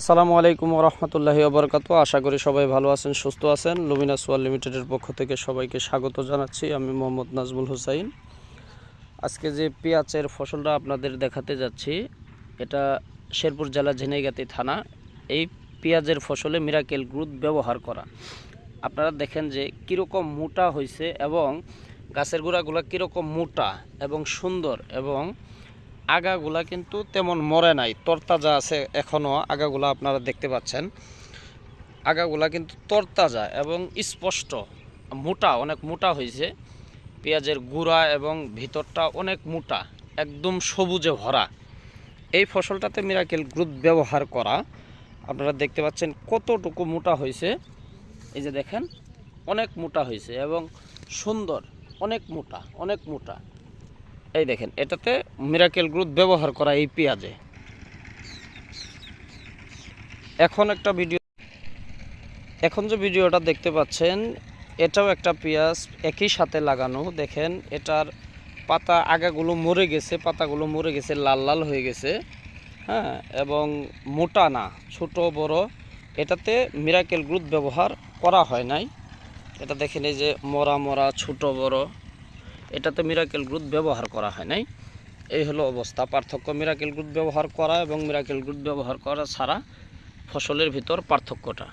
আসসালামু আলাইকুম রহমতুল্লাহি ওবরকাত আশা করি সবাই ভালো আছেন, সুস্থ আছেন। লুমিনা সোয়াল লিমিটেডের পক্ষ থেকে সবাইকে স্বাগত জানাচ্ছি। আমি মোহাম্মদ নাজমুল হুসাইন। আজকে যে পেঁয়াজের ফসলটা আপনাদের দেখাতে যাচ্ছি, এটা শেরপুর জেলা ঝিনাইগাতি থানা। এই পেঁয়াজের ফসলে মিরাকেল গ্রুথ ব্যবহার করা। আপনারা দেখেন যে কীরকম মোটা হয়েছে এবং গাছের গোড়াগুলো কীরকম মোটা এবং সুন্দর এবং আগাগুলা কিন্তু তেমন মরে নাই, তরতাজা আছে এখনও আগাগুলা আপনারা দেখতে পাচ্ছেন। আগাগুলা কিন্তু তরতাজা এবং স্পষ্ট, মোটা, অনেক মোটা হয়েছে। পেঁয়াজের গুঁড়া এবং ভিতরটা অনেক মোটা, একদম সবুজে ভরা। এই ফসলটাতে মিরাকেল গ্রুথ ব্যবহার করা, আপনারা দেখতে পাচ্ছেন কতটুকু মোটা হয়েছে। এই যে দেখেন, অনেক মোটা হয়েছে এবং সুন্দর, অনেক মোটা অনেক মোটা। এই দেখেন, এটাতে মিরাকেল গ্রুথ ব্যবহার করা এই পেঁয়াজে। এখন একটা ভিডিও এখন যে ভিডিওটা দেখতে পাচ্ছেন, এটাও একটা পেঁয়াজ একই সাথে লাগানো। দেখেন, এটার পাতা আগাগুলো মরে গেছে, পাতাগুলো মরে গেছে, লাল লাল হয়ে গেছে। হ্যাঁ এবং মোটা না, ছোট, বড়। এটাতে মিরাকেল গ্রুথ ব্যবহার করা হয় নাই। এটা দেখেন, এই যে মরা মরা, ছোট, বড়। এটাতে মিরাকেল গ্রুথ ব্যবহার করা হয় নাই। এই হলো অবস্থা। পার্থক্য মিরাকেল গ্রুথ ব্যবহার করা এবং মিরাকেল গ্রুথ ব্যবহার করা ছাড়া ফসলের ভিতর পার্থক্যটা।